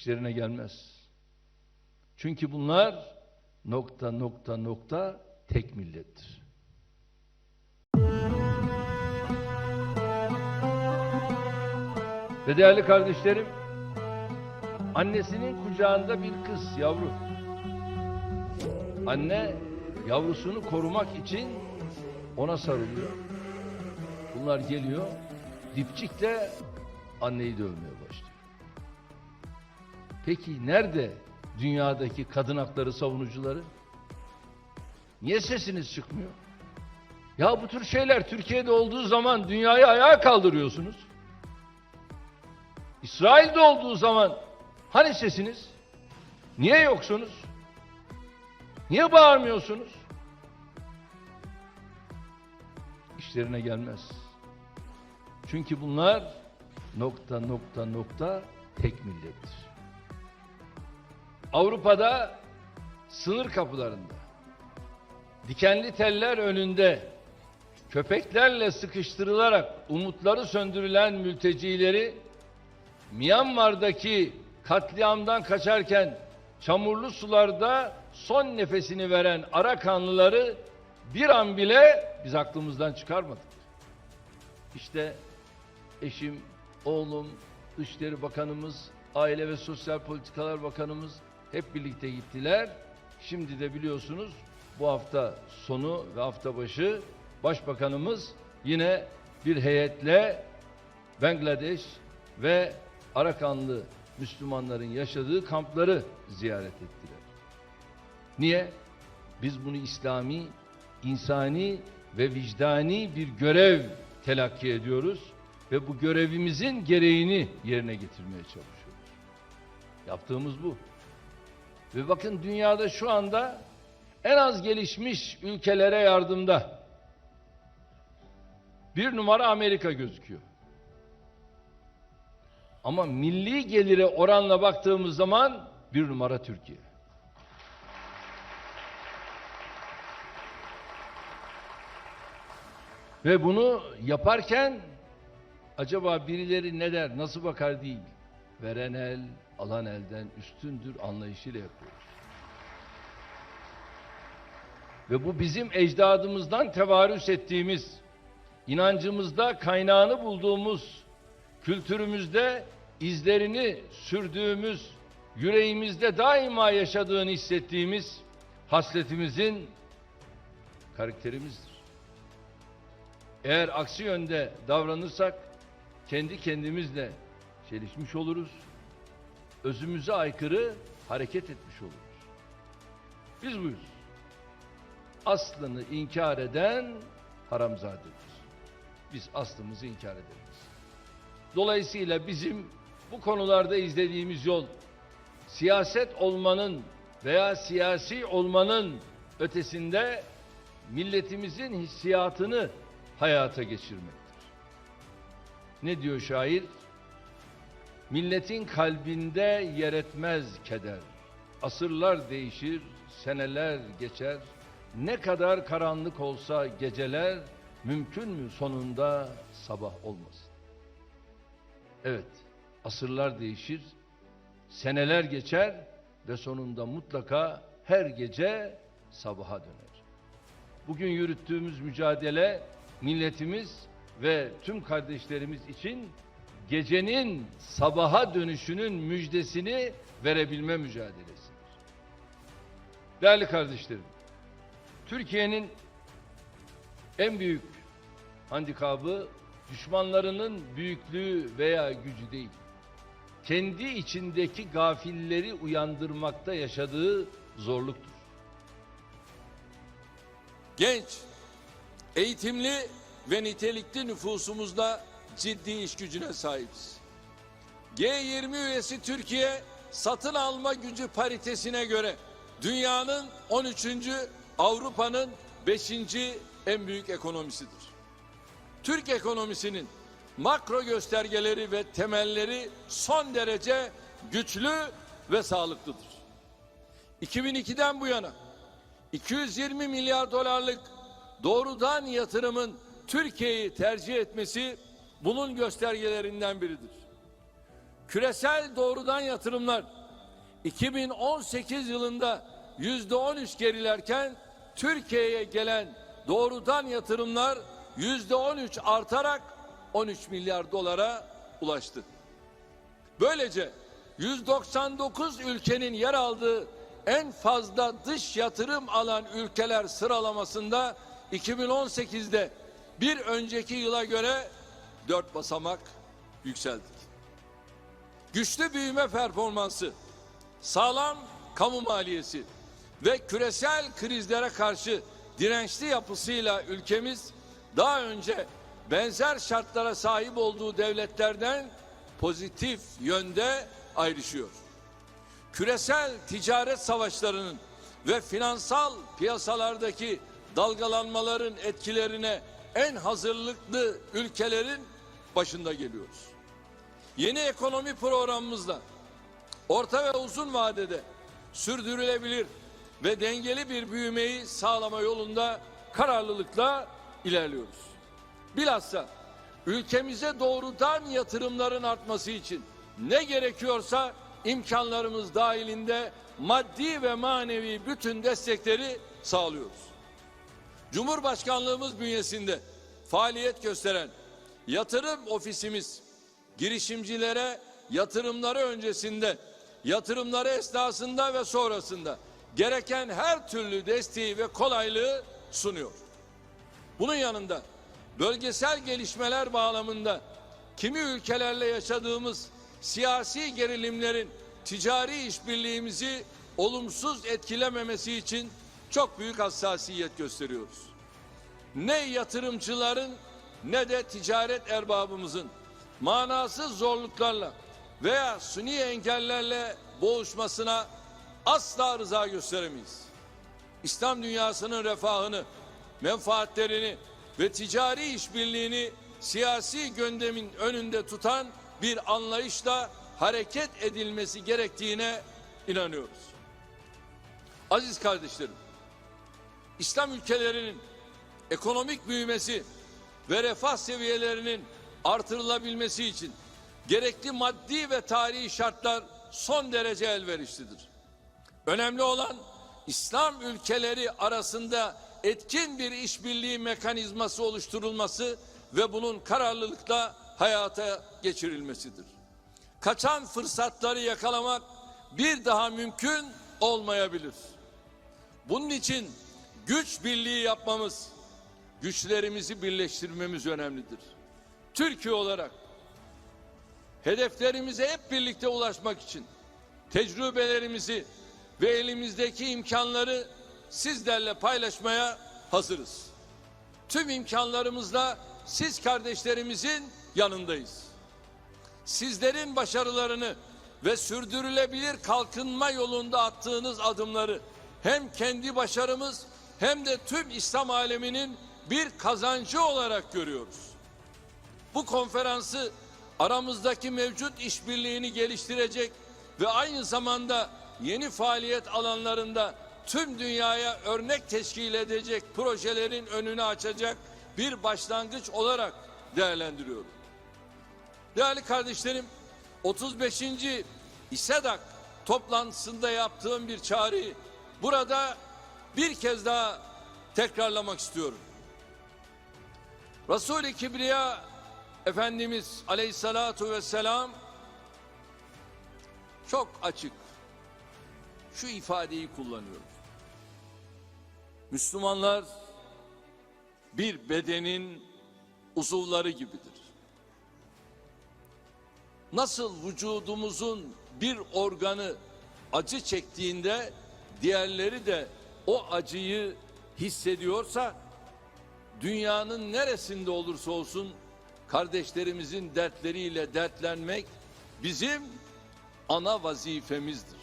işlerine gelmez. Çünkü bunlar nokta nokta nokta tek millettir. Ve değerli kardeşlerim, annesinin kucağında bir kız yavru. Anne yavrusunu korumak için ona sarılıyor. Bunlar geliyor, dipçikle anneyi dövmeye başlıyor. Peki nerede dünyadaki kadın hakları savunucuları? Niye sesiniz çıkmıyor? Ya bu tür şeyler Türkiye'de olduğu zaman dünyayı ayağa kaldırıyorsunuz. İsrail'de olduğu zaman hani sesiniz? Niye yoksunuz? Niye bağırmıyorsunuz? İşlerine gelmez. Çünkü bunlar nokta nokta nokta tek millettir. Avrupa'da sınır kapılarında dikenli teller önünde köpeklerle sıkıştırılarak umutları söndürülen mültecileri Myanmar'daki katliamdan kaçarken çamurlu sularda son nefesini veren Arakanlıları bir an bile biz aklımızdan çıkarmadık. İşte eşim, oğlum, Dışişleri Bakanımız, Aile ve Sosyal Politikalar Bakanımız hep birlikte gittiler. Şimdi de biliyorsunuz bu hafta sonu ve hafta başı Başbakanımız yine bir heyetle Bangladeş ve Arakanlı Müslümanların yaşadığı kampları ziyaret ettiler. Niye? Biz bunu İslami, insani ve vicdani bir görev telakki ediyoruz ve bu görevimizin gereğini yerine getirmeye çalışıyoruz. Yaptığımız bu. Ve bakın dünyada şu anda en az gelişmiş ülkelere yardımda bir numara Amerika gözüküyor. Ama milli gelire oranla baktığımız zaman bir numara Türkiye. Ve bunu yaparken acaba birileri ne der, nasıl bakar değil. Veren el, alan elden üstündür anlayışıyla yapıyoruz. Ve bu bizim ecdadımızdan tevarüs ettiğimiz, inancımızda kaynağını bulduğumuz, kültürümüzde izlerini sürdüğümüz, yüreğimizde daima yaşadığını hissettiğimiz hasletimizin karakterimizdir. Eğer aksi yönde davranırsak kendi kendimizle çelişmiş oluruz. Özümüze aykırı hareket etmiş oluruz. Biz buyuz. Aslını inkar eden haramzadedir. Biz aslımızı inkar ederiz. Dolayısıyla bizim bu konularda izlediğimiz yol siyaset olmanın veya siyasi olmanın ötesinde milletimizin hissiyatını hayata geçirmektir. Ne diyor şair? Milletin kalbinde yer etmez keder. Asırlar değişir, seneler geçer. Ne kadar karanlık olsa geceler, mümkün mü sonunda sabah olmasın? Evet, asırlar değişir, seneler geçer ve sonunda mutlaka her gece sabaha döner. Bugün yürüttüğümüz mücadele milletimiz ve tüm kardeşlerimiz için gecenin sabaha dönüşünün müjdesini verebilme mücadelesidir. Değerli kardeşlerim, Türkiye'nin en büyük handikabı düşmanlarının büyüklüğü veya gücü değil. Kendi içindeki gafilleri uyandırmakta yaşadığı zorluktur. Genç, eğitimli ve nitelikli nüfusumuzda ciddi iş gücüne sahibiz. G20 üyesi Türkiye satın alma gücü paritesine göre dünyanın 13. Avrupa'nın 5. en büyük ekonomisidir. Türk ekonomisinin makro göstergeleri ve temelleri son derece güçlü ve sağlıklıdır. 2002'den bu yana 220 milyar dolarlık doğrudan yatırımın Türkiye'yi tercih etmesi bunun göstergelerinden biridir. Küresel doğrudan yatırımlar 2018 yılında yüzde 13 gerilerken Türkiye'ye gelen doğrudan yatırımlar yüzde 13 artarak 13 milyar dolara ulaştı. Böylece 199 ülkenin yer aldığı en fazla dış yatırım alan ülkeler sıralamasında 2018'de bir önceki yıla göre dört basamak yükseldik. Güçlü büyüme performansı, sağlam kamu maliyesi ve küresel krizlere karşı dirençli yapısıyla ülkemiz daha önce benzer şartlara sahip olduğu devletlerden pozitif yönde ayrışıyor. Küresel ticaret savaşlarının ve finansal piyasalardaki dalgalanmaların etkilerine en hazırlıklı ülkelerin başında geliyoruz. Yeni ekonomi programımızla orta ve uzun vadede sürdürülebilir ve dengeli bir büyümeyi sağlama yolunda kararlılıkla ilerliyoruz. Bilhassa ülkemize doğrudan yatırımların artması için ne gerekiyorsa imkanlarımız dahilinde maddi ve manevi bütün destekleri sağlıyoruz. Cumhurbaşkanlığımız bünyesinde faaliyet gösteren yatırım ofisimiz girişimcilere yatırımları öncesinde, yatırımları esnasında ve sonrasında gereken her türlü desteği ve kolaylığı sunuyor. Bunun yanında bölgesel gelişmeler bağlamında kimi ülkelerle yaşadığımız siyasi gerilimlerin ticari işbirliğimizi olumsuz etkilememesi için çok büyük hassasiyet gösteriyoruz. Ne yatırımcıların ne de ticaret erbabımızın manasız zorluklarla veya suni engellerle boğuşmasına asla rıza gösteremeyiz. İslam dünyasının refahını, menfaatlerini ve ticari işbirliğini siyasi gündemin önünde tutan bir anlayışla hareket edilmesi gerektiğine inanıyoruz. Aziz kardeşlerim, İslam ülkelerinin ekonomik büyümesi ve refah seviyelerinin artırılabilmesi için gerekli maddi ve tarihi şartlar son derece elverişlidir. Önemli olan İslam ülkeleri arasında etkin bir işbirliği mekanizması oluşturulması ve bunun kararlılıkla hayata geçirilmesidir. Kaçan fırsatları yakalamak bir daha mümkün olmayabilir. Bunun için güç birliği yapmamız, güçlerimizi birleştirmemiz önemlidir. Türkiye olarak hedeflerimize hep birlikte ulaşmak için tecrübelerimizi ve elimizdeki imkanları sizlerle paylaşmaya hazırız. Tüm imkanlarımızla siz kardeşlerimizin yanındayız. Sizlerin başarılarını ve sürdürülebilir kalkınma yolunda attığınız adımları hem kendi başarımız hem de tüm İslam aleminin bir kazancı olarak görüyoruz. Bu konferansı aramızdaki mevcut işbirliğini geliştirecek ve aynı zamanda yeni faaliyet alanlarında tüm dünyaya örnek teşkil edecek projelerin önünü açacak bir başlangıç olarak değerlendiriyorum. Değerli kardeşlerim, 35. İSEDAK toplantısında yaptığım bir çağrıyı burada bir kez daha tekrarlamak istiyorum. Resul-i Kibriya Efendimiz Aleyhissalatu vesselam çok açık şu ifadeyi kullanıyor. Müslümanlar bir bedenin uzuvları gibidir. Nasıl vücudumuzun bir organı acı çektiğinde diğerleri de o acıyı hissediyorsa dünyanın neresinde olursa olsun kardeşlerimizin dertleriyle dertlenmek bizim ana vazifemizdir.